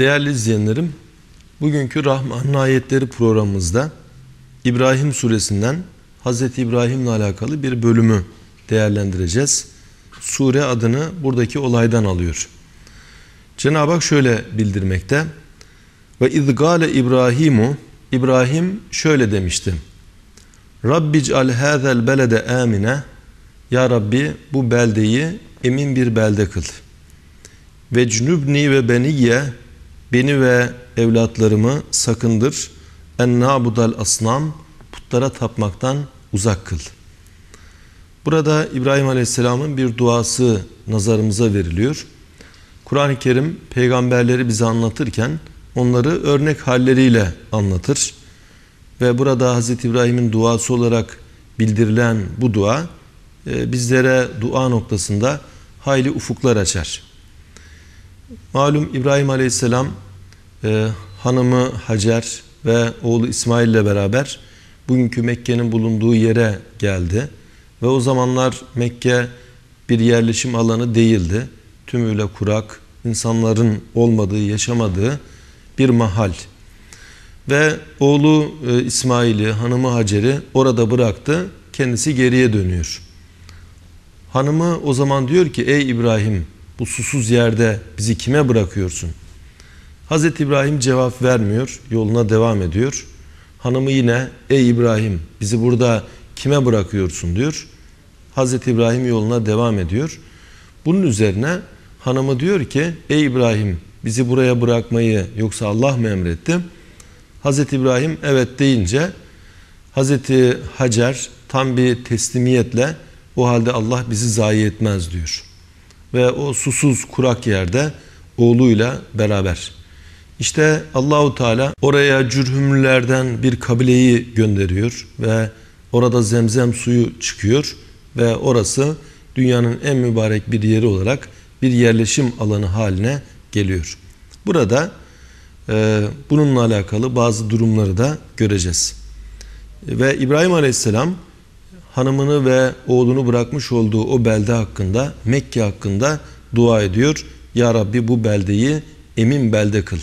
Değerli izleyenlerim, bugünkü Rahman'ın ayetleri programımızda İbrahim suresinden Hz. İbrahim'le alakalı bir bölümü değerlendireceğiz. Sure adını buradaki olaydan alıyor. Cenab-ı Hak şöyle bildirmekte. Ve izgale İbrahimu İbrahim şöyle demişti. Rabbical hazel belede amine Ya Rabbi bu beldeyi emin bir belde kıl. Ve cnubni ve beniyye beni ve evlatlarımı sakındır. En nabudal asnam putlara tapmaktan uzak kıl. Burada İbrahim Aleyhisselam'ın bir duası nazarımıza veriliyor. Kur'an-ı Kerim peygamberleri bize anlatırken onları örnek halleriyle anlatır. Ve burada Hz. İbrahim'in duası olarak bildirilen bu dua e, bizlere dua noktasında hayli ufuklar açar. Malum İbrahim Aleyhisselam e, hanımı Hacer ve oğlu İsmail ile beraber bugünkü Mekke'nin bulunduğu yere geldi. Ve o zamanlar Mekke bir yerleşim alanı değildi. Tümüyle kurak, insanların olmadığı, yaşamadığı bir mahal. Ve oğlu e, İsmail'i, hanımı Hacer'i orada bıraktı. Kendisi geriye dönüyor. Hanımı o zaman diyor ki ey İbrahim bu susuz yerde bizi kime bırakıyorsun? Hazreti İbrahim cevap vermiyor, yoluna devam ediyor. Hanımı yine ey İbrahim bizi burada kime bırakıyorsun diyor. Hazreti İbrahim yoluna devam ediyor. Bunun üzerine hanımı diyor ki ey İbrahim bizi buraya bırakmayı yoksa Allah mı emretti? Hazreti İbrahim evet deyince Hazreti Hacer tam bir teslimiyetle o halde Allah bizi zayi etmez diyor. Ve o susuz kurak yerde oğluyla beraber. İşte Allahu Teala oraya cürhümlülerden bir kabileyi gönderiyor ve orada zemzem suyu çıkıyor ve orası dünyanın en mübarek bir yeri olarak bir yerleşim alanı haline geliyor. Burada e, bununla alakalı bazı durumları da göreceğiz. Ve İbrahim Aleyhisselam hanımını ve oğlunu bırakmış olduğu o belde hakkında, Mekke hakkında dua ediyor. Ya Rabbi bu beldeyi emin belde kıl.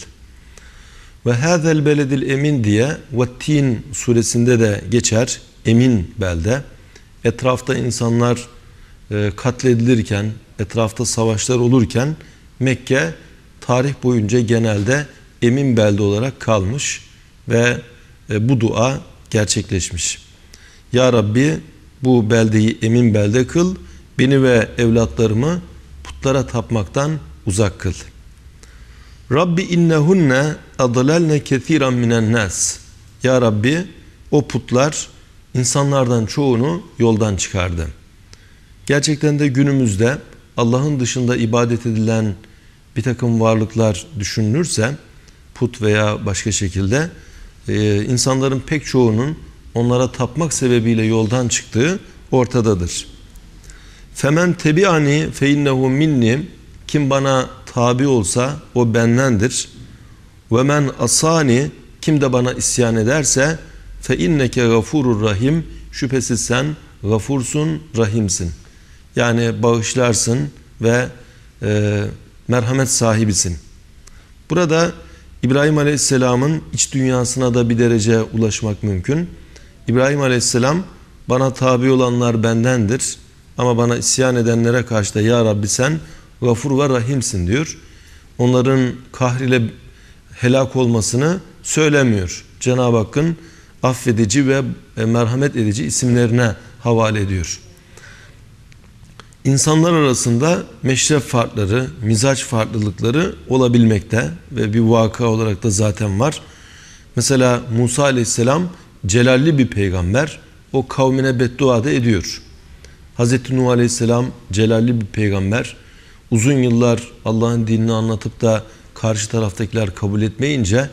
Ve hazel beledil emin diye Vattin suresinde de geçer emin belde. Etrafta insanlar e, katledilirken, etrafta savaşlar olurken Mekke tarih boyunca genelde emin belde olarak kalmış ve e, bu dua gerçekleşmiş. Ya Rabbi bu beldeyi emin belde kıl, beni ve evlatlarımı putlara tapmaktan uzak kıl. Rabbi innehunne adlalne kethiran minen nas. Ya Rabbi o putlar insanlardan çoğunu yoldan çıkardı. Gerçekten de günümüzde Allah'ın dışında ibadet edilen bir takım varlıklar düşünülürse put veya başka şekilde e, insanların pek çoğunun onlara tapmak sebebiyle yoldan çıktığı ortadadır. Femen tebiani fe innehu minni kim bana tabi olsa o bendendir. Ve men asani kim de bana isyan ederse fe inneke gafurur rahim şüphesiz sen gafursun rahimsin. Yani bağışlarsın ve e, merhamet sahibisin. Burada İbrahim Aleyhisselam'ın iç dünyasına da bir derece ulaşmak mümkün. İbrahim Aleyhisselam bana tabi olanlar bendendir ama bana isyan edenlere karşı da ya Rabbi sen gafur ve rahimsin diyor. Onların kahriyle helak olmasını söylemiyor. Cenab-ı Hakk'ın affedici ve merhamet edici isimlerine havale ediyor. İnsanlar arasında meşref farkları, mizaç farklılıkları olabilmekte ve bir vaka olarak da zaten var. Mesela Musa aleyhisselam celalli bir peygamber. O kavmine beddua da ediyor. Hz. Nuh aleyhisselam celalli bir peygamber. Uzun yıllar Allah'ın dinini anlatıp da karşı taraftakiler kabul etmeyince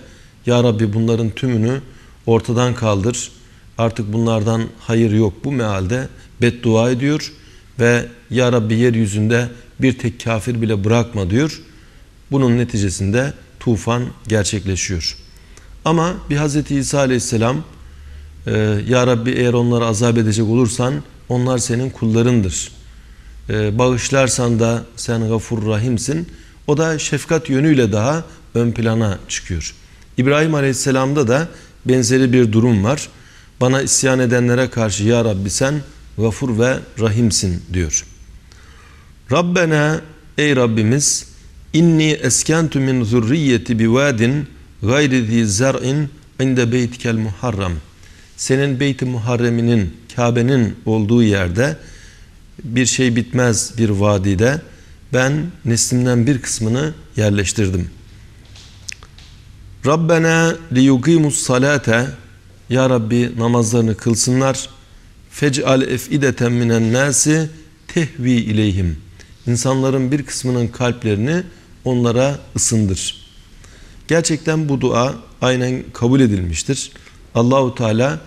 Ya Rabbi bunların tümünü ortadan kaldır. Artık bunlardan hayır yok bu mealde beddua ediyor ve Ya Rabbi yeryüzünde bir tek kafir bile bırakma diyor. Bunun neticesinde tufan gerçekleşiyor. Ama bir Hz. İsa aleyhisselam e, Ya Rabbi eğer onları azap edecek olursan onlar senin kullarındır. E, bağışlarsan da sen gafur rahimsin. O da şefkat yönüyle daha ön plana çıkıyor. İbrahim Aleyhisselam'da da benzeri bir durum var. Bana isyan edenlere karşı ya Rabbi sen gafur ve rahimsin diyor. Rabbena ey Rabbimiz inni eskentu min zurriyeti bivadin gayri zi zer'in inde beytikel muharram. Senin beyti muharreminin Kabe'nin olduğu yerde bir şey bitmez bir vadide ben neslimden bir kısmını yerleştirdim. Rabbena liyukimus salate Ya Rabbi namazlarını kılsınlar. Fec'al efideten minen nasi tehvi ileyhim. İnsanların bir kısmının kalplerini onlara ısındır. Gerçekten bu dua aynen kabul edilmiştir. Allahu Teala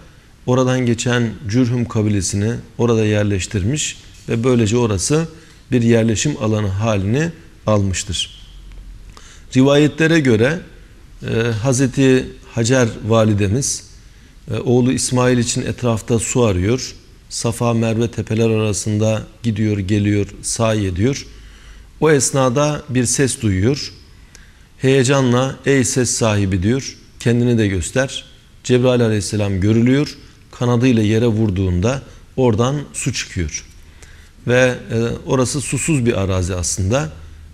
oradan geçen Cürhüm kabilesini orada yerleştirmiş ve böylece orası bir yerleşim alanı halini almıştır. Rivayetlere göre e, Hazreti Hacer validemiz e, oğlu İsmail için etrafta su arıyor. Safa Merve tepeler arasında gidiyor geliyor sahi ediyor. O esnada bir ses duyuyor. Heyecanla ey ses sahibi diyor kendini de göster. Cebrail aleyhisselam görülüyor. Kanadıyla yere vurduğunda oradan su çıkıyor. Ve e, orası susuz bir arazi aslında.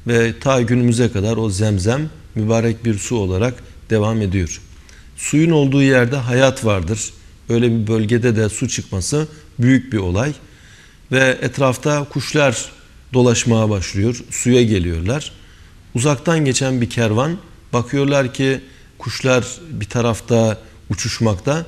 Ve ta günümüze kadar o zemzem mübarek bir su olarak devam ediyor. Suyun olduğu yerde hayat vardır. Öyle bir bölgede de su çıkması büyük bir olay. Ve etrafta kuşlar dolaşmaya başlıyor. Suya geliyorlar. Uzaktan geçen bir kervan bakıyorlar ki kuşlar bir tarafta uçuşmakta.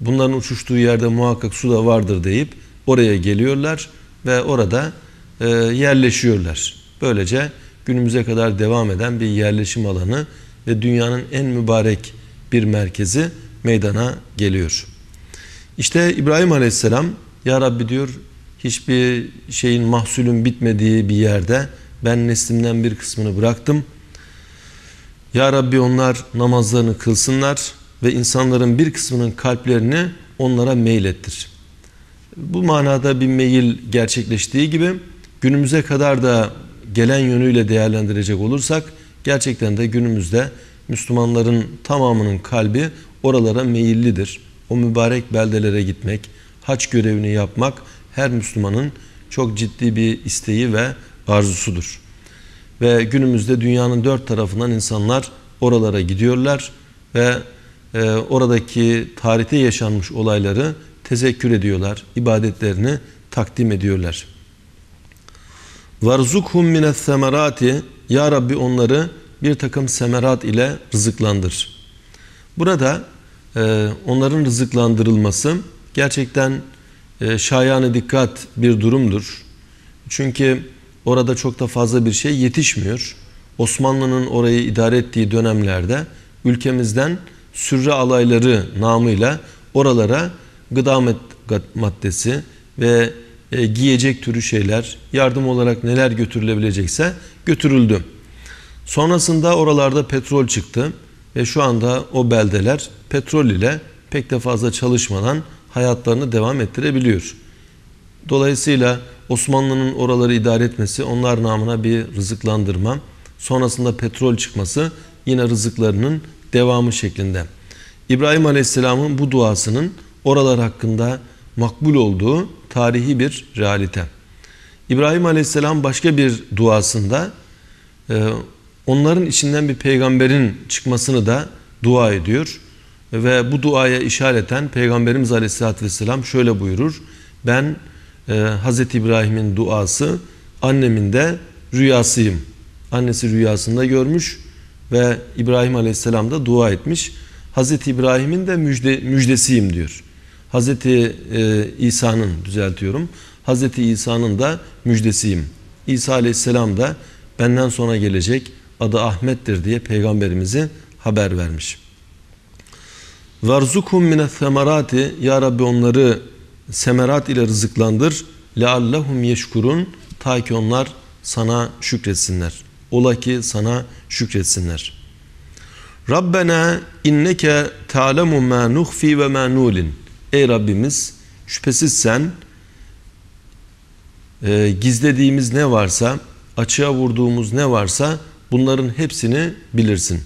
Bunların uçuştuğu yerde muhakkak su da vardır deyip oraya geliyorlar ve orada e, yerleşiyorlar. Böylece günümüze kadar devam eden bir yerleşim alanı ve dünyanın en mübarek bir merkezi meydana geliyor. İşte İbrahim Aleyhisselam Ya Rabbi diyor hiçbir şeyin mahsulün bitmediği bir yerde ben neslimden bir kısmını bıraktım. Ya Rabbi onlar namazlarını kılsınlar ve insanların bir kısmının kalplerini onlara meylettir. Bu manada bir meyil gerçekleştiği gibi günümüze kadar da gelen yönüyle değerlendirecek olursak gerçekten de günümüzde Müslümanların tamamının kalbi oralara meyillidir. O mübarek beldelere gitmek, haç görevini yapmak her Müslümanın çok ciddi bir isteği ve arzusudur. Ve günümüzde dünyanın dört tarafından insanlar oralara gidiyorlar ve e, oradaki tarihte yaşanmış olayları tezekkür ediyorlar, ibadetlerini takdim ediyorlar. Varzukhum minet semerati Ya Rabbi onları bir takım semerat ile rızıklandır. Burada e, onların rızıklandırılması gerçekten e, şayanı dikkat bir durumdur. Çünkü orada çok da fazla bir şey yetişmiyor. Osmanlı'nın orayı idare ettiği dönemlerde ülkemizden sürre alayları namıyla oralara gıda maddesi ve e, giyecek türü şeyler yardım olarak neler götürülebilecekse götürüldü. Sonrasında oralarda petrol çıktı ve şu anda o beldeler petrol ile pek de fazla çalışmadan hayatlarını devam ettirebiliyor. Dolayısıyla Osmanlı'nın oraları idare etmesi onlar namına bir rızıklandırma. Sonrasında petrol çıkması yine rızıklarının devamı şeklinde. İbrahim Aleyhisselam'ın bu duasının oralar hakkında makbul olduğu tarihi bir realite. İbrahim Aleyhisselam başka bir duasında e, onların içinden bir peygamberin çıkmasını da dua ediyor. Ve bu duaya işareten Peygamberimiz Aleyhisselatü Vesselam şöyle buyurur. Ben e, Hz. İbrahim'in duası annemin de rüyasıyım. Annesi rüyasında görmüş ve İbrahim Aleyhisselam da dua etmiş. Hz. İbrahim'in de müjde, müjdesiyim diyor. Hz. E, İsa'nın düzeltiyorum. Hz. İsa'nın da müjdesiyim. İsa Aleyhisselam da benden sonra gelecek adı Ahmet'tir diye peygamberimizi haber vermiş. Varzukum mine semerati Ya Rabbi onları semerat ile rızıklandır. Leallahum yeşkurun ta ki onlar sana şükretsinler. Ola ki sana şükretsinler. Rabbena inneke ta'lemu ma nuhfi ve ma nulin. Ey Rabbimiz şüphesiz sen e, gizlediğimiz ne varsa, açığa vurduğumuz ne varsa bunların hepsini bilirsin.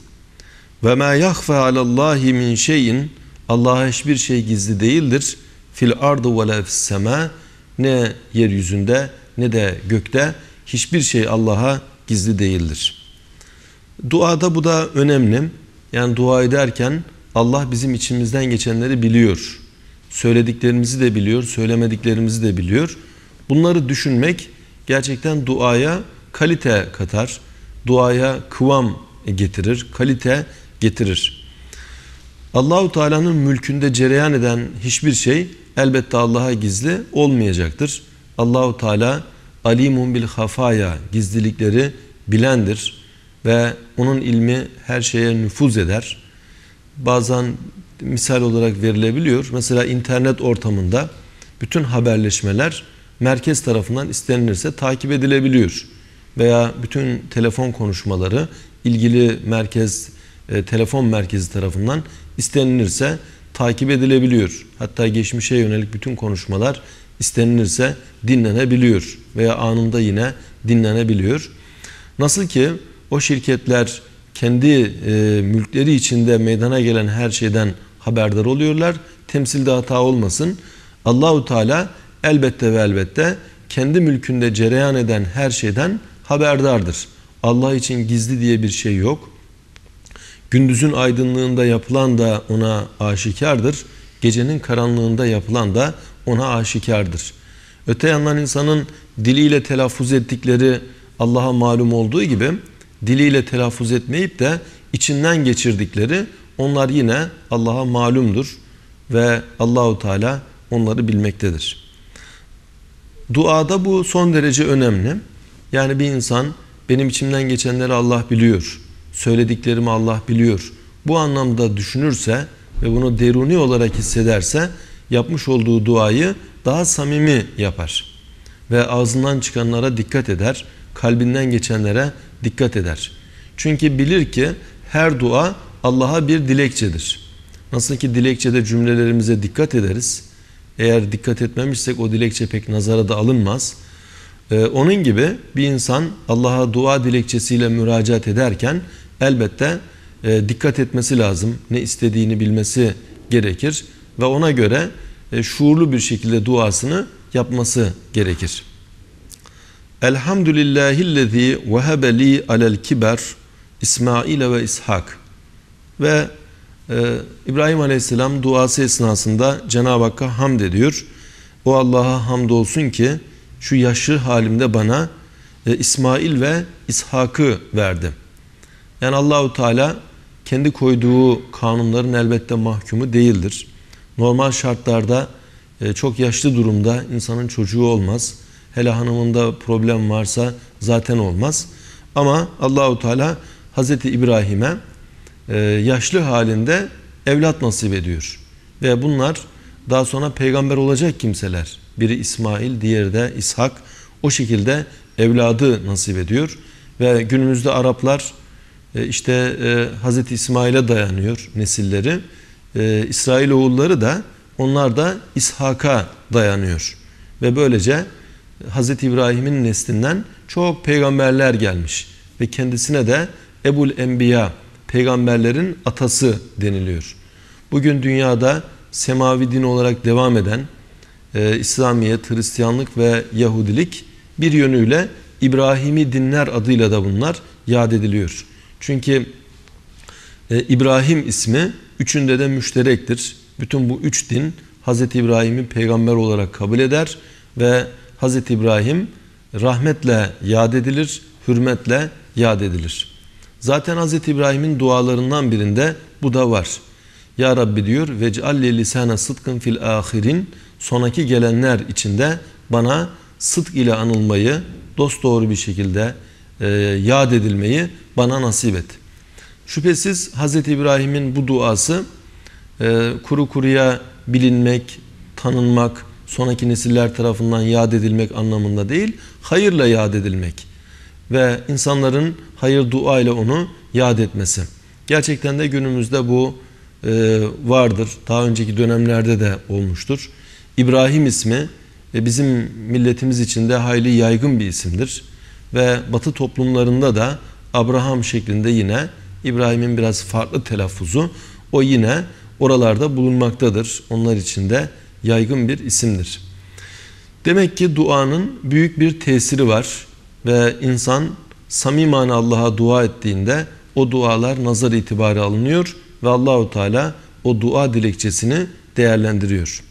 Ve ma yahfa alallahi min şeyin Allah'a hiçbir şey gizli değildir. Fil ardı ve la fis sema ne yeryüzünde ne de gökte hiçbir şey Allah'a gizli değildir. Duada bu da önemli. Yani dua ederken Allah bizim içimizden geçenleri biliyor. Söylediklerimizi de biliyor, söylemediklerimizi de biliyor. Bunları düşünmek gerçekten duaya kalite katar. Duaya kıvam getirir, kalite getirir. Allahu Teala'nın mülkünde cereyan eden hiçbir şey elbette Allah'a gizli olmayacaktır. Allahu Teala alimun bil hafaya gizlilikleri bilendir ve onun ilmi her şeye nüfuz eder. Bazen misal olarak verilebiliyor. Mesela internet ortamında bütün haberleşmeler merkez tarafından istenilirse takip edilebiliyor. Veya bütün telefon konuşmaları ilgili merkez, e, telefon merkezi tarafından istenilirse takip edilebiliyor. Hatta geçmişe yönelik bütün konuşmalar istenilirse dinlenebiliyor veya anında yine dinlenebiliyor. Nasıl ki o şirketler kendi e, mülkleri içinde meydana gelen her şeyden haberdar oluyorlar. Temsilde hata olmasın. Allahu Teala elbette ve elbette kendi mülkünde cereyan eden her şeyden haberdardır. Allah için gizli diye bir şey yok. Gündüzün aydınlığında yapılan da ona aşikardır. Gecenin karanlığında yapılan da ona aşikardır. Öte yandan insanın diliyle telaffuz ettikleri Allah'a malum olduğu gibi diliyle telaffuz etmeyip de içinden geçirdikleri onlar yine Allah'a malumdur ve Allahu Teala onları bilmektedir. Duada bu son derece önemli. Yani bir insan benim içimden geçenleri Allah biliyor. Söylediklerimi Allah biliyor. Bu anlamda düşünürse ve bunu deruni olarak hissederse yapmış olduğu duayı daha samimi yapar. Ve ağzından çıkanlara dikkat eder. Kalbinden geçenlere dikkat eder. Çünkü bilir ki her dua Allah'a bir dilekçedir. Nasıl ki dilekçede cümlelerimize dikkat ederiz. Eğer dikkat etmemişsek o dilekçe pek nazara da alınmaz. Ee, onun gibi bir insan Allah'a dua dilekçesiyle müracaat ederken elbette e, dikkat etmesi lazım. Ne istediğini bilmesi gerekir ve ona göre e, şuurlu bir şekilde duasını yapması gerekir. Elhamdülillahillezî vehebe li alel kiber İsmail ve İshak ve e, İbrahim Aleyhisselam duası esnasında Cenab-ı Hakk'a hamd ediyor. O Allah'a hamdolsun ki şu yaşlı halimde bana e, İsmail ve İshak'ı verdi. Yani Allahu Teala kendi koyduğu kanunların elbette mahkumu değildir. Normal şartlarda e, çok yaşlı durumda insanın çocuğu olmaz. Hele hanımında problem varsa zaten olmaz. Ama Allahu Teala Hazreti İbrahim'e e, yaşlı halinde evlat nasip ediyor. Ve bunlar daha sonra peygamber olacak kimseler. Biri İsmail, diğeri de İshak. O şekilde evladı nasip ediyor. Ve günümüzde Araplar e, işte Hazreti İsmail'e dayanıyor nesilleri. E, İsrail oğulları da onlar da İshak'a dayanıyor. Ve böylece Hazreti İbrahim'in neslinden çok peygamberler gelmiş. Ve kendisine de Ebul Enbiya, peygamberlerin atası deniliyor. Bugün dünyada semavi din olarak devam eden e, İslamiyet, Hristiyanlık ve Yahudilik bir yönüyle İbrahimi dinler adıyla da bunlar yad ediliyor. Çünkü e, İbrahim ismi üçünde de müşterektir. Bütün bu üç din Hz. İbrahim'i peygamber olarak kabul eder ve Hz. İbrahim rahmetle yad edilir, hürmetle yad edilir. Zaten Hz. İbrahim'in dualarından birinde bu da var. Ya Rabbi diyor vec'alli lisana sıdkın fil ahirin sonraki gelenler içinde bana sıdk ile anılmayı dost doğru bir şekilde e, yad edilmeyi bana nasip et. Şüphesiz Hz. İbrahim'in bu duası e, kuru kuruya bilinmek, tanınmak, sonraki nesiller tarafından yad edilmek anlamında değil, hayırla yad edilmek ve insanların hayır dua ile onu yad etmesi. Gerçekten de günümüzde bu e, vardır. Daha önceki dönemlerde de olmuştur. İbrahim ismi e, bizim milletimiz için de hayli yaygın bir isimdir. Ve batı toplumlarında da Abraham şeklinde yine İbrahim'in biraz farklı telaffuzu o yine oralarda bulunmaktadır. Onlar için de yaygın bir isimdir. Demek ki duanın büyük bir tesiri var ve insan samiman Allah'a dua ettiğinde o dualar nazar itibarı alınıyor ve Allahu Teala o dua dilekçesini değerlendiriyor.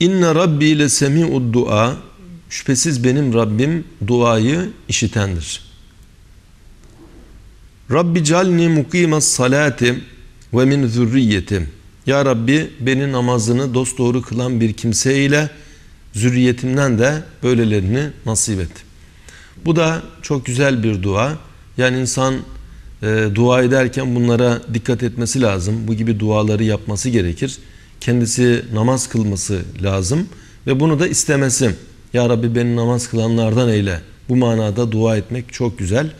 İnne Rabbi le semi'ud dua şüphesiz benim Rabbim duayı işitendir. Rabbi calni mukimas salati ve min zürriyetim. Ya Rabbi beni namazını dosdoğru kılan bir kimseyle zürriyetimden de böylelerini nasip et. Bu da çok güzel bir dua. Yani insan e, dua ederken bunlara dikkat etmesi lazım. Bu gibi duaları yapması gerekir. Kendisi namaz kılması lazım ve bunu da istemesi. Ya Rabbi beni namaz kılanlardan eyle. Bu manada dua etmek çok güzel.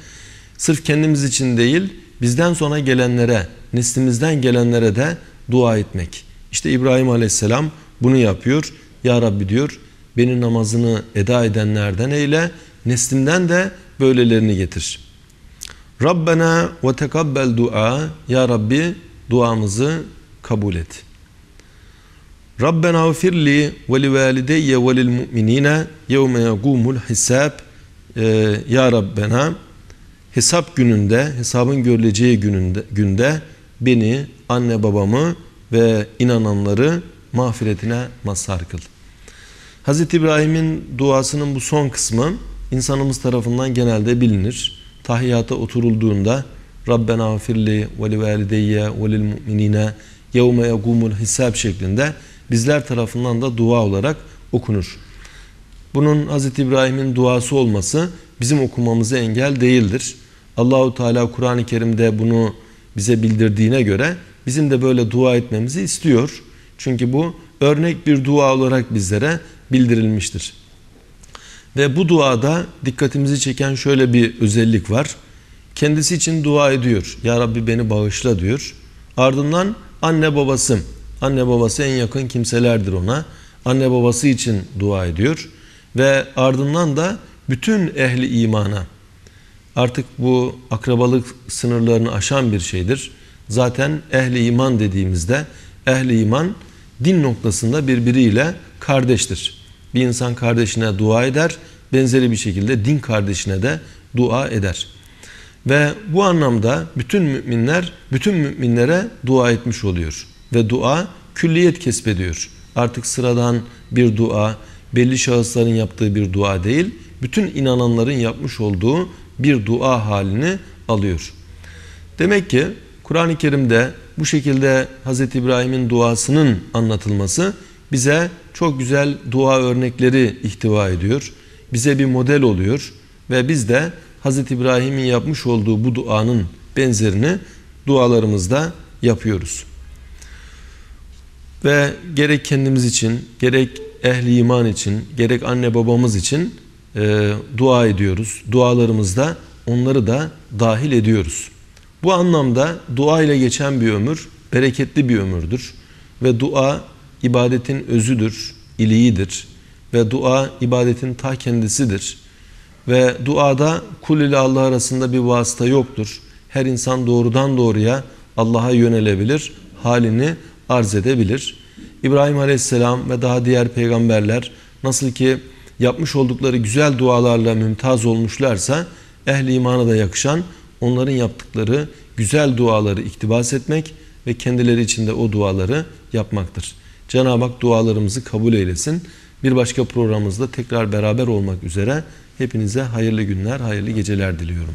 Sırf kendimiz için değil, bizden sonra gelenlere, neslimizden gelenlere de dua etmek. İşte İbrahim Aleyhisselam bunu yapıyor. Ya Rabbi diyor, beni namazını eda edenlerden eyle, neslimden de böylelerini getir. Rabbena ve tekabbel dua. Ya Rabbi duamızı kabul et. Rabbena gfirli ve li valideyye ve lil mu'minine yevme yegumul hisab. Ee, ya Rabbena hesap gününde, hesabın görüleceği gününde, günde beni, anne babamı ve inananları mağfiretine mazhar kıl. Hz. İbrahim'in duasının bu son kısmı insanımız tarafından genelde bilinir. Tahiyyata oturulduğunda Rabbena gfirli ve li valideyye ve lil mu'minine yevme yegumul hisab şeklinde bizler tarafından da dua olarak okunur. Bunun Hz. İbrahim'in duası olması bizim okumamıza engel değildir. Allahu Teala Kur'an-ı Kerim'de bunu bize bildirdiğine göre bizim de böyle dua etmemizi istiyor. Çünkü bu örnek bir dua olarak bizlere bildirilmiştir. Ve bu duada dikkatimizi çeken şöyle bir özellik var. Kendisi için dua ediyor. Ya Rabbi beni bağışla diyor. Ardından anne babası, anne babası en yakın kimselerdir ona. Anne babası için dua ediyor. Ve ardından da bütün ehli imana, artık bu akrabalık sınırlarını aşan bir şeydir. Zaten ehli iman dediğimizde ehli iman din noktasında birbiriyle kardeştir. Bir insan kardeşine dua eder, benzeri bir şekilde din kardeşine de dua eder. Ve bu anlamda bütün müminler bütün müminlere dua etmiş oluyor. Ve dua külliyet kesbediyor. Artık sıradan bir dua, belli şahısların yaptığı bir dua değil, bütün inananların yapmış olduğu bir dua halini alıyor. Demek ki Kur'an-ı Kerim'de bu şekilde Hz. İbrahim'in duasının anlatılması bize çok güzel dua örnekleri ihtiva ediyor. Bize bir model oluyor ve biz de Hz. İbrahim'in yapmış olduğu bu duanın benzerini dualarımızda yapıyoruz. Ve gerek kendimiz için, gerek ehli iman için, gerek anne babamız için e, dua ediyoruz. Dualarımızda onları da dahil ediyoruz. Bu anlamda dua ile geçen bir ömür bereketli bir ömürdür. Ve dua ibadetin özüdür, iliğidir. Ve dua ibadetin ta kendisidir. Ve duada kul ile Allah arasında bir vasıta yoktur. Her insan doğrudan doğruya Allah'a yönelebilir, halini arz edebilir. İbrahim Aleyhisselam ve daha diğer peygamberler nasıl ki yapmış oldukları güzel dualarla mümtaz olmuşlarsa ehli imana da yakışan onların yaptıkları güzel duaları iktibas etmek ve kendileri için de o duaları yapmaktır. Cenab-ı Hak dualarımızı kabul eylesin. Bir başka programımızda tekrar beraber olmak üzere hepinize hayırlı günler, hayırlı geceler diliyorum.